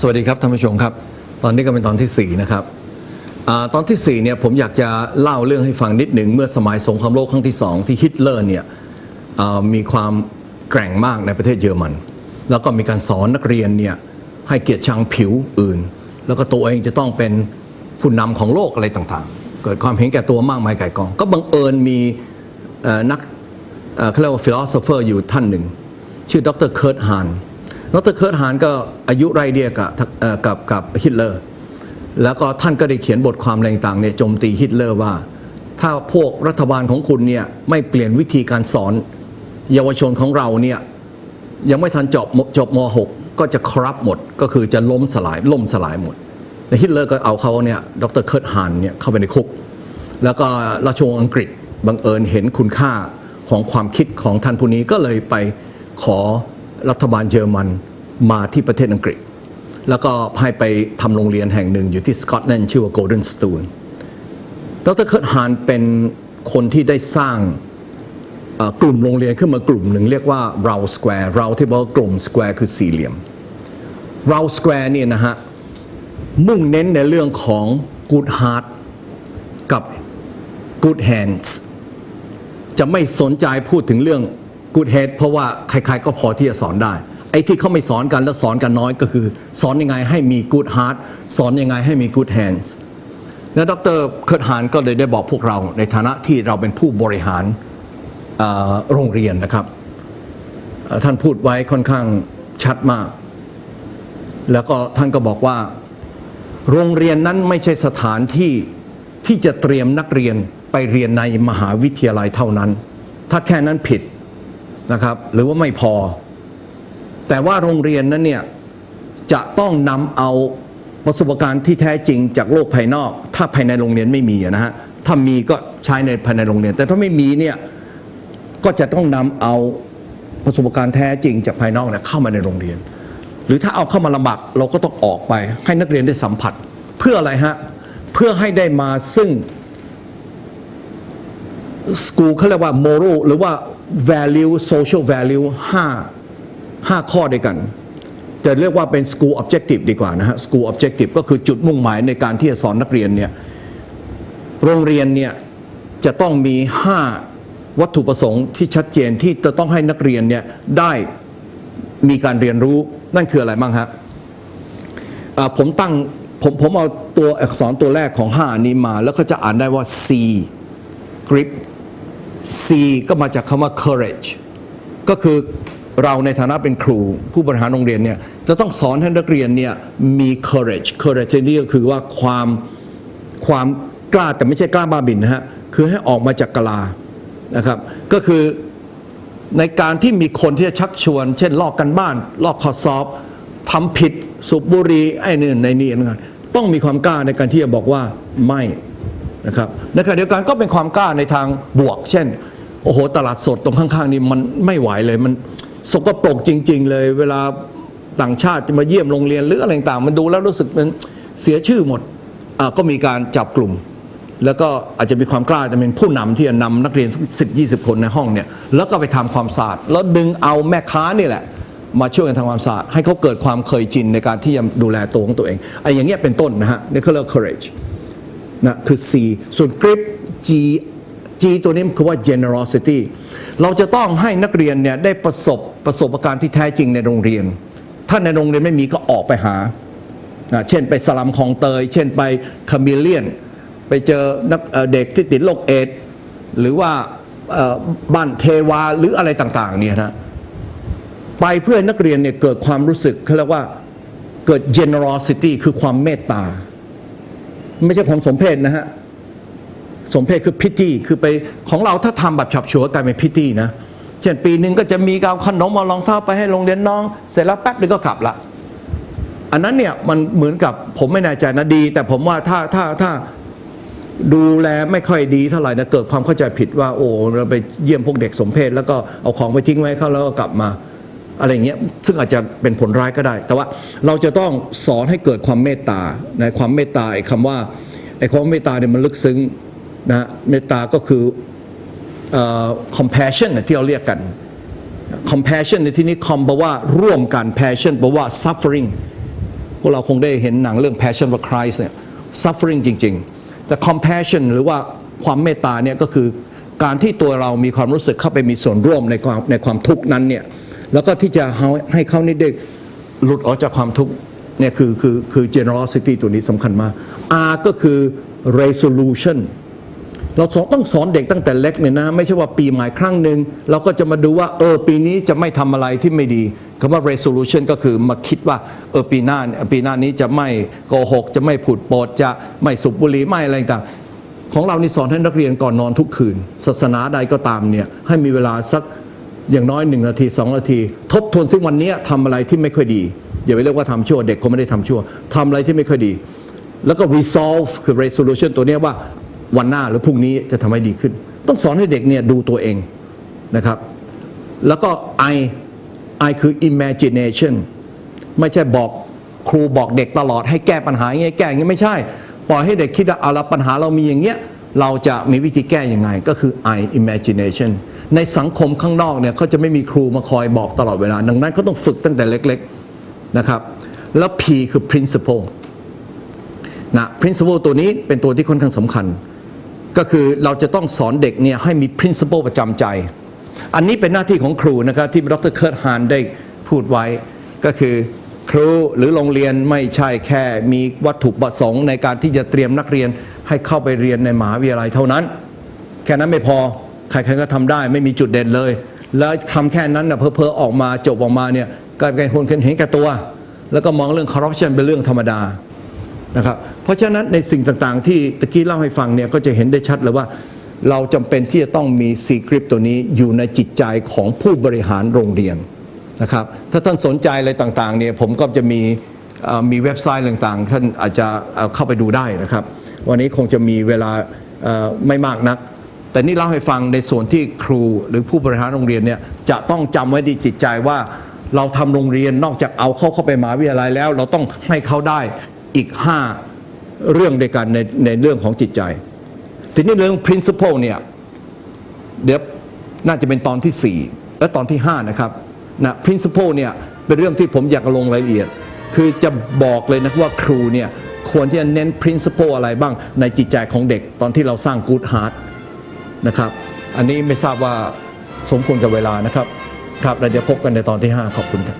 สวัสดีครับท่านผู้ชมครับ ตอนนี้ก็เป็นตอนที่ 4 นะครับอตอนทีสี่ 4 เนี่ยผมอยากจะเล่าเรื่องให้ฟังนิดหนึ่งเมื่อสมัยสงครามโลกครั้งที่ 2 ที่ฮิตเลอร์เนี่ยมีความแกร่งมากในประเทศเยอรมัน แล้วก็มีการสอนนักเรียนเนี่ยให้เกียรติชังผิวอื่น แล้วก็ตัวเองจะต้องเป็นผู้นำของโลกอะไรต่างๆ เกิดความเห็นแก่ตัวมากมายไก่กอง ก็บังเอิญมีนักเขาเรียกว่าฟิโลโซเฟอร์อยู่ท่านหนึ่ง ชื่อดรเคิร์ตฮาน ดรเคิร์ตฮานก็อายุไรเดียกับกับกับฮิตเลอร์ แล้วก็ท่านก็ได้เขียนบทความอะไรต่างๆเนี่ยโจมตีฮิตเลอร์ว่า ถ้าพวกรัฐบาลของคุณเนี่ยไม่เปลี่ยนวิธีการสอน เยาวชนของเราเนี่ยยังไม่ทันจบจบม .6 ก็จะครับหมดก็คือจะล้มสลายล่มสลายหมดและฮิตเลอร์ก็เอาเขาเนี่ยดรเคิร์ตฮานเนี่ยเข้าไปในคุก แล้วก็ราชวงศ์อังกฤษบังเอิญเห็นคุณค่าของความคิดของท่านผู้นี้ก็เลยไปขอ รัฐบาลเยอรมันมาที่ประเทศอังกฤษ แล้วก็ให้ไปทำโรงเรียนแห่งหนึ่งอยู่ที่สกอตแลนด์ชื่อว่า Golden Stool ดรเคิร์ตฮานเป็นคนที่ได้สร้างกลุ่มโรงเรียนขึ้นมากลุ่มหนึ่งเรียกว่าเราสแควร์เราที่บอกว่ากลุ่มสแควร์คือสี่เหลี่ยมเราสแควร์เนี่ยนะฮะมุ่งเน้นในเรื่องของ good heart กับ good hands จะไม่สนใจพูดถึงเรื่อง good head เพราะว่าใครๆก็พอที่จะสอนได้ ไอ้ที่เขาไม่สอนกันแล้วสอนกันน้อยก็คือ สอนยังไงให้มี good heart สอนยังไงให้มี good hands และดรเคิร์ตฮานก็เลยได้บอกพวกเราในฐานะที่เราเป็นผู้บริหารโรงเรียนนะครับ ท่านพูดไว้ค่อนข้างชัดมาก แล้วก็ท่านก็บอกว่า โรงเรียนนั้นไม่ใช่สถานที่ที่จะเตรียมนักเรียนไปเรียนในมหาวิทยาลัยเท่านั้น ถ้าแค่นั้นผิด นะครับหรือว่าไม่พอ แต่ว่าโรงเรียนนั้นเนี่ยจะต้องนำเอาประสบการณ์ที่แท้จริงจากโลกภายนอก ถ้าภายในโรงเรียนไม่มีนะฮะถ้ามีก็ใช้ในภายในโรงเรียน แต่ถ้าไม่มีเนี่ยก็จะต้องนำเอาประสบการณ์แท้จริงจากภายนอกเนี่ยเข้ามาในโรงเรียน หรือถ้าเอาเข้ามาลำบากเราก็ต้องออกไป ให้นักเรียนได้สัมผัส เพื่ออะไรฮะเพื่อให้ได้มาซึ่ง สกูเขาเรียกว่า moral หรือว่า value social value 5 5 ข้อด้วยกันจะเรียกว่าเป็น school objective ดีกว่านะฮะ school objective ก็คือจุดมุ่งหมายในการที่จะสอนนักเรียนเนี่ยโรงเรียนเนี่ยจะต้องมี 5 วัตถุประสงค์ที่ชัดเจนที่จะต้องให้นักเรียนเนี่ยได้มีการเรียนรู้นั่นคืออะไรบ้างฮะผมตั้งผมผมเอาตัวอักษรตัวแรกของ5อันนี้มา แล้วก็จะอ่านได้ว่า C grip C ก็มาจากคำว่า courage ก็คือเราในฐานะเป็นครู ผู้บริหารโรงเรียนเนี่ยจะต้องสอนให้นักเรียนเนี่ยมี courage courage นี่ก็คือว่าความความกล้าแต่ไม่ใช่กล้าบ้าบินนะฮะคือให้ออกมาจากกลานะครับ ก็คือในการที่มีคนที่จะชักชวน เช่น ลอกกันบ้าน ลอกข้อสอบทำผิดสูบบุรีไอ้นี่ในนี่นะครับต้องมีความกล้าในการที่จะบอกว่าไม่ นะครับในขณะเดียวกันก็เป็นความกล้าในทางบวก เช่น โอ้โห ตลาดสดตรงข้างๆนี่มันไม่ไหวเลย มันสกปรกจริง ๆ เลย เวลาต่างชาติจะมาเยี่ยมโรงเรียนหรืออะไรต่างมันดูแล้วรู้สึกมันเสียชื่อหมดก็มีการจับกลุ่ม แล้วก็อาจจะมีความกล้าจะเป็นผู้นำที่จะนำนักเรียนสิบยี่สิบคนในห้องเนี่ยแล้วก็ไปทำความสะอาดแล้วดึงเอาแม่ค้านี่แหละมาช่วยกันทำความสะอาดให้เขาเกิดความเคยชินในการที่จะดูแลตัวของตัวเองไอ้อย่างเงี้ยเป็นต้นนะฮะนี่เขาเรียกว่า courage นะคือ C ส่วน grip G G ตัวนี้คือว่า generosity เราจะต้องให้นักเรียนเนี่ยได้ประสบประสบการณ์ที่แท้จริงในโรงเรียน ถ้าในโรงเรียนไม่มีก็ออกไปหา เช่นไปสลัมคลองเตย เช่นไปคาเมเลียน ไปเจอนักเด็กที่ติดโรคเอดหรือว่าบ้านเทวาหรืออะไรต่างๆเนี่ยนะไปเพื่อนักเรียนเนี่ยเกิดความรู้สึกเขาเรียกว่าเกิด generosity คือความเมตตา ไม่ใช่ความสมเพศนะฮะ สมเพศคือพิธีคือไปของเราถ้าทำแบบฉับฉวยกลายเป็นพิธีนะเช่นปีหนึ่งก็จะมีการขนมมารองเท้าไปให้โรงเรียนน้อง เสร็จแล้วแป๊บนึงก็กลับละอันนั้นเนี่ยมันเหมือนกับผมไม่แน่ใจนะดี แต่ผมว่าถ้าถ้าถ้าดูแลไม่ค่อยดีเท่าไหร่นะเกิดความเข้าใจผิดว่าโอ้เราไปเยี่ยมพวกเด็กสมเพศแล้วก็เอาของไปทิ้งไว้เขาแล้วก็กลับมา อะไรเงี้ยซึ่งอาจจะเป็นผลร้ายก็ได้ แต่ว่าเราจะต้องสอนให้เกิดความเมตตาในความเมตตาไอ้คำว่าไอ้ความเมตตาเนี่ยมันลึกซึ้งนะเมตตาก็คือ compassion ที่เราเรียกกัน compassion ในที่นี้ com แปลว่าร่วมกัน passion แปลว่า suffering วกเราคงได้เห็นหนังเรื่อง Passion of Christ เนี่ย suffering จริง ๆ แต่ compassion หรือว่าความเมตตาเนี่ยก็คือการที่ตัวเรามีความรู้สึกเข้าไปมีส่วนร่วมในความในความทุกข์นั้นเนี่ย แล้วก็ที่จะให้เขานี่ได้หลุดออกจากความทุกข์เนี่ยคือคือคือ generosity ตัวนี้สำคัญมาก R ก็คือ resolution เราสอนต้องสอนเด็กตั้งแต่เล็กเนี่ยนะ ไม่ใช่ว่าปีใหม่ครั้งหนึ่งเราก็จะมาดูว่า เออ ปีนี้จะไม่ทำอะไรที่ไม่ดีคำว่า resolution ก็คือมาคิดว่า เออ ปีหน้าปีหน้านี้จะไม่โกหก จะไม่ผุดโปดจะไม่สูบบุหรี่ไม่อะไรต่างของเรานี่สอนให้นักเรียนก่อนนอนทุกคืน ศาสนาใดก็ตามเนี่ยให้มีเวลาสัก อย่างน้อยหนึ่งนาทีสองนาที ทบทวนซิวันนี้ทำอะไรที่ไม่ค่อยดี อย่าไปเรียกว่าทำชั่ว เด็กเขาไม่ได้ทำชั่วทำอะไรที่ไม่ค่อยดี แล้วก็ resolve คือ resolution ตัวนี้ว่าวันหน้าหรือพรุ่งนี้จะทำให้ดีขึ้น ต้องสอนให้เด็กเนี่ยดูตัวเองนะครับ แล้วก็ I I คือ imagination ไม่ใช่บอกครูบอกเด็กตลอดให้แก้ปัญหาอย่างเงี้ยแก้อย่างเงี้ยไม่ใช่ ปล่อยให้เด็กคิดว่าเอาละปัญหาเรามีอย่างเงี้ยเราจะมีวิธีแก้อยังไง ก็คือ I imagination ในสังคมข้างนอกเนี่ยเขาจะไม่มีครูมาคอยบอกตลอดเวลา ดังนั้นเขาต้องฝึกตั้งแต่เล็กๆนะครับ แล้ว P คือ principle นะ principle ตัวนี้เป็นตัวที่ค่อนข้างสำคัญ ก็คือเราจะต้องสอนเด็กเนี่ยให้มี principle ประจำใจ อันนี้เป็นหน้าที่ของครูนะครับที่ดรเคิร์ตฮานได้พูดไว้ก็คือครูหรือโรงเรียนไม่ใช่แค่มีวัตถุประสงค์ในการที่จะเตรียมนักเรียนให้เข้าไปเรียนในมหาวิทยาลัยเท่านั้น แค่นั้นไม่พอ ใครๆก็ทำได้ไม่มีจุดเด่นเลย แล้วทำแค่นั้นนะเพอๆออกมาจบออกมาเนี่ยกลายเป็นคนเห็นแก่ตัว แล้วก็มองเรื่องคอร์รัปชันเป็นเรื่องธรรมดานะครับเพราะฉะนั้นในสิ่งต่างๆ ที่ตะกี้เล่าให้ฟังเนี่ยก็จะเห็นได้ชัดเลยว่า เราจำเป็นที่จะต้องมีซีกริปตัวนี้อยู่ในจิตใจของผู้บริหารโรงเรียนนะครับถ้าท่านสนใจอะไรต่างๆเนี่ยผมก็จะมีมีเว็บไซต์ต่างๆ ท่านอาจจะเข้าไปดูได้นะครับ วันนี้คงจะมีเวลาไม่มากนัก แต่นี่เล่าให้ฟังในส่วนที่ครูหรือผู้บริหารโรงเรียนเนี่ยจะต้องจำไว้ในจิตใจว่า เราทำโรงเรียนนอกจากเอาเข้าเข้าไปมหาวิทยาลัยแล้ว เราต้องให้เขาได้อีก 5 เรื่องด้วยกันในในเรื่องของจิตใจ ทีนี้เรื่อง principle เนี่ยเดี๋ยวน่าจะเป็นตอนที่ 4 และตอนที่ 5 นะครับนะ principle เนี่ยเป็นเรื่องที่ผมอยากลงรายละเอียด คือจะบอกเลยนะว่าครูเนี่ยควรที่จะเน้น principle อะไรบ้างในจิตใจของเด็กตอนที่เราสร้าง good heart นะครับ อันนี้ไม่ทราบว่าสมควรกับเวลานะครับ ครับเราจะพบกันในตอนที่ 5 ขอบคุณครับ